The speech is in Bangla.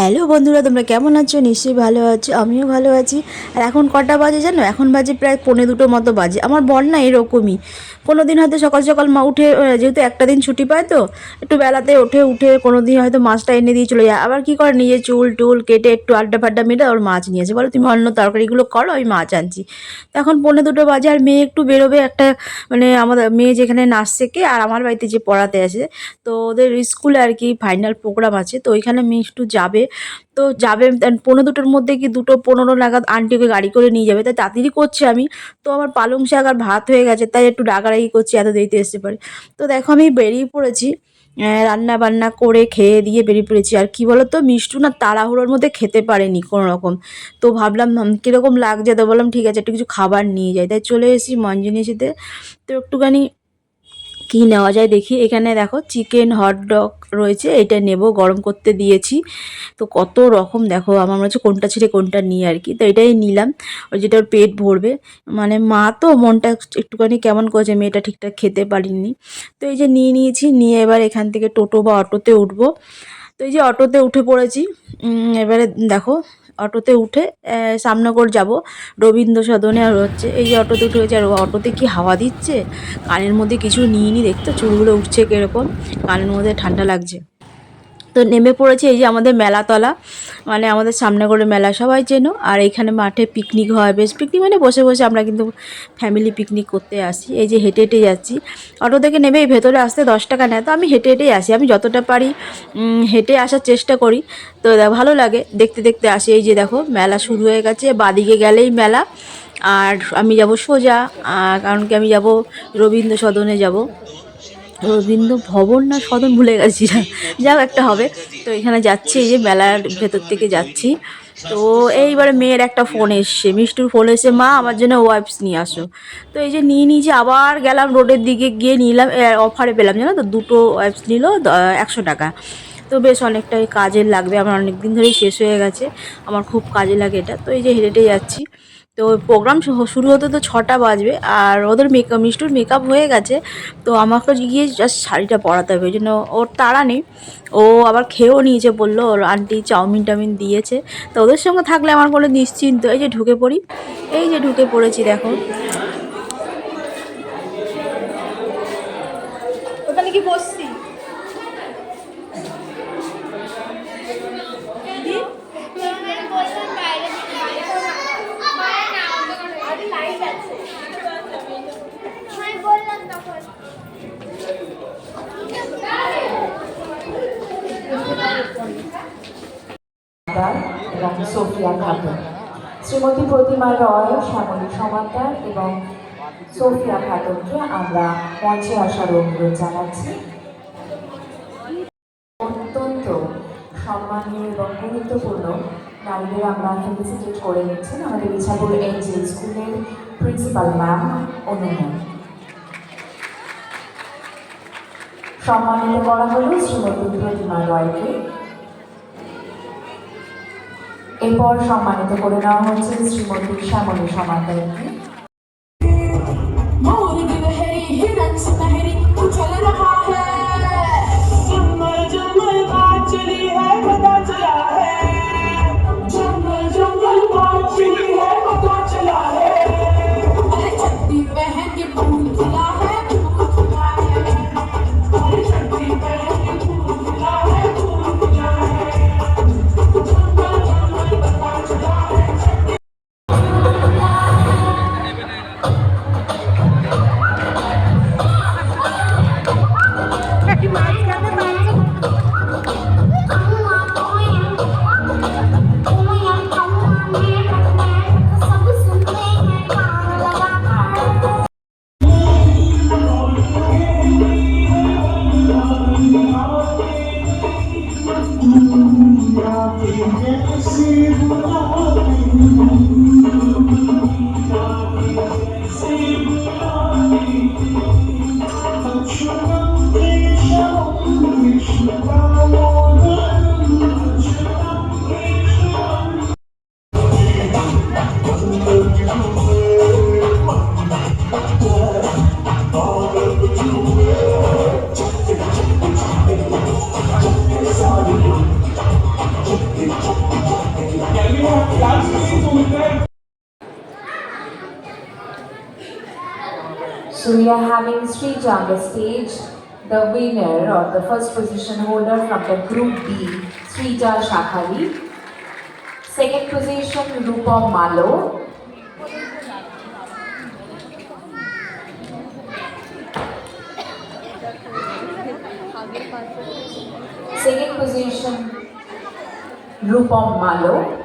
হ্যালো বন্ধুরা, তোমরা কেমন আছো? নিশ্চয়ই ভালো আছো, আমিও ভালো আছি। আর এখন কটা বাজে জানো? এখন বাজে প্রায় পৌনে দুটো মতো বাজে। আমার বর না এরকমই। কোনো দিন হয়তো সকাল সকাল মা উঠে যেহেতু একটা দিন ছুটি পায় তো, একটু বেলাতে উঠে উঠে কোনো দিন হয়তো মাছটা এনে দিয়ে চলে যায়। আবার কি করে? নিজে চুল টুল কেটে একটু আড্ডা ফাড্ডা মেরে ওর মাছ নিয়েছে বলো তুমি অন্য তরকারিগুলো করো, আমি মাছ আনছি। তখন পৌনে দুটো বাজে আর মেয়ে একটু বেরোবে একটা মানে আমাদের মেয়ে যেখানে নাচ শেখে আর আমার বাড়িতে যে পড়াতে আসে, তো ওদের স্কুলে আর কি ফাইনাল প্রোগ্রাম আছে। তো ওইখানে মেয়ে একটু যাবে। তো যাবে পনেরো দুটোর মধ্যে কি দুটো পনেরো নাগাদ আন্টিকে গাড়ি করে নিয়ে যাবে? তাই তাড়াতাড়ি করছি আমি। তো আমার পালং শাক আর ভাত হয়ে গেছে, তাই একটু ডাকারাগি করছি, এত দেরিতে আসতে পারে তো দেখো আমি বেরিয়ে পড়েছি রান্না বান্না করে খেয়ে দিয়ে বেরিয়ে পড়েছি। আর কি বলতো, মিষ্টু না তাড়াহুড়োর মধ্যে খেতে পারেনি কোনো রকম তো ভাবলাম কীরকম লাগছে তো বললাম, ঠিক আছে, একটু কিছু খাবার নিয়ে যাই। তাই চলে এসেছি মঞ্জিনিসিতে তো একটুখানি কি নেওয়া যায় দেখি। এখানে দেখো চিকেন হট ডগ রয়েছে, এটা নেব, গরম করতে দিয়েছি। তো কত রকম দেখো, আমার মনে হচ্ছে কোনটা ছেড়ে, কোনটা নিই আর কি। তো এটাই নিলাম, ওই যেটা ওর পেট ভরবে। মানে মা তো মনটা একটুখানি কেমন করেছে, মেয়েটা ঠিকঠাক খেতে পারিনি। তো এই যে নিয়ে নিয়েছি, নিয়ে এবার এখান থেকে টোটো বা অটোতে উঠবো। তো এই যে অটোতে উঠে পড়েছি এবারে দেখো অটোতে উঠে সামনগর যাব। রবীন্দ্র সদনে আর হচ্ছে এই অটোতে উঠে হয়েছে আর অটোতে কি হাওয়া দিচ্ছে? কানের মধ্যে কিছু নিয়ে নি দেখতে, চুলগুলো উঠছে কীরকম? কানের মধ্যে ঠান্ডা লাগছে। তো নেমে পড়েছে এই যে আমাদের মেলাতলা মানে আমাদের সামনে করে মেলা, সবাই চেনো আর এখানে মাঠে পিকনিক হয়, বেশ পিকনিক মানে বসে বসে আমরা কিন্তু ফ্যামিলি পিকনিক করতে আসি। এই যে হেঁটে হেঁটে যাচ্ছি। অটো থেকে নেমেই ভেতরে আসতে দশ টাকা নেয়। তো আমি হেঁটে হেঁটেই আসি। আমি যতটা পারি হেঁটে আসার চেষ্টা করি। তো ভালো লাগে। দেখতে দেখতে আসি। এই যে দেখো, মেলা শুরু হয়ে গেছে। বাদিকে গেলেই মেলা। আর আমি যাব সোজা। কারণ কি আমি যাব রবীন্দ্র সদনে যাব। রবীন্দ্র ভবন না, সদন ভুলে গেছি। যাও, একটা হবে। তো এখানে যাচ্ছি, এই যে মেলার ভেতর থেকে যাচ্ছি। তো এইবারে মেয়ের একটা ফোন এসছে, মিষ্টুর ফোন এসে মা, আমার জন্য ওয়াইপস নিয়ে আসো। তো এই যে নিয়ে নিয়েছি আবার গেলাম, রোডের দিকে গিয়ে নিলাম অফারে পেলাম, জানো তো, দুটো ওয়াইপস নিল একশো টাকা। তো বেশ অনেকটাই কাজের লাগবে, আমার অনেক দিন ধরেই শেষ হয়ে গেছে, আমার খুব কাজে লাগে এটা। তো এই যে হেঁটে যাচ্ছি। তো প্রোগ্রাম শুরু হতে তো ছটা বাজবে আর ওদের মেকআপ মিষ্টুর মেকআপ হয়ে গেছে, তো আমাকে গিয়ে জাস্ট শাড়িটা পরাতে হবে, ওই জন্য ওর তাড়া নেই। ও আবার খেয়েও নিয়েছে বলল, ওর আন্টি চাউমিন টাউমিন দিয়েছে। তো ওদের সঙ্গে থাকলে আমার কোনো নিশ্চিন্ত, এই যে ঢুকে পড়ি, এই যে ঢুকে পড়েছি দেখো। ওখানে কি বসছি সমাদ্দার এবং সোফিয়া খাতুন। শ্রীমতী প্রতিমা রয় শ্যামলী সমাদ্দার এবং সোফিয়া খাতুনকে আমরা মঞ্চে আসার অনুরোধ জানাচ্ছি। অত্যন্ত সম্মানীয় এবং গুরুত্বপূর্ণ নারীদের আমরা ফেলিসিটেট করে নিচ্ছেন আমাদের ইছাপুর এনজিএল স্কুলের প্রিন্সিপাল ম্যাম অনুমান। সম্মানিত করা হলো শ্রীমতী প্রতিমা রয়কে। এরপর সম্মানিত করে নেওয়া হচ্ছে Shrimati Shyamoli সমাদারকে So we are having Sri on the stage, the winner or the first position holder from the Group B, Srija Shakhari. Second position, Rupa Malo. Second position, Rupam Malo.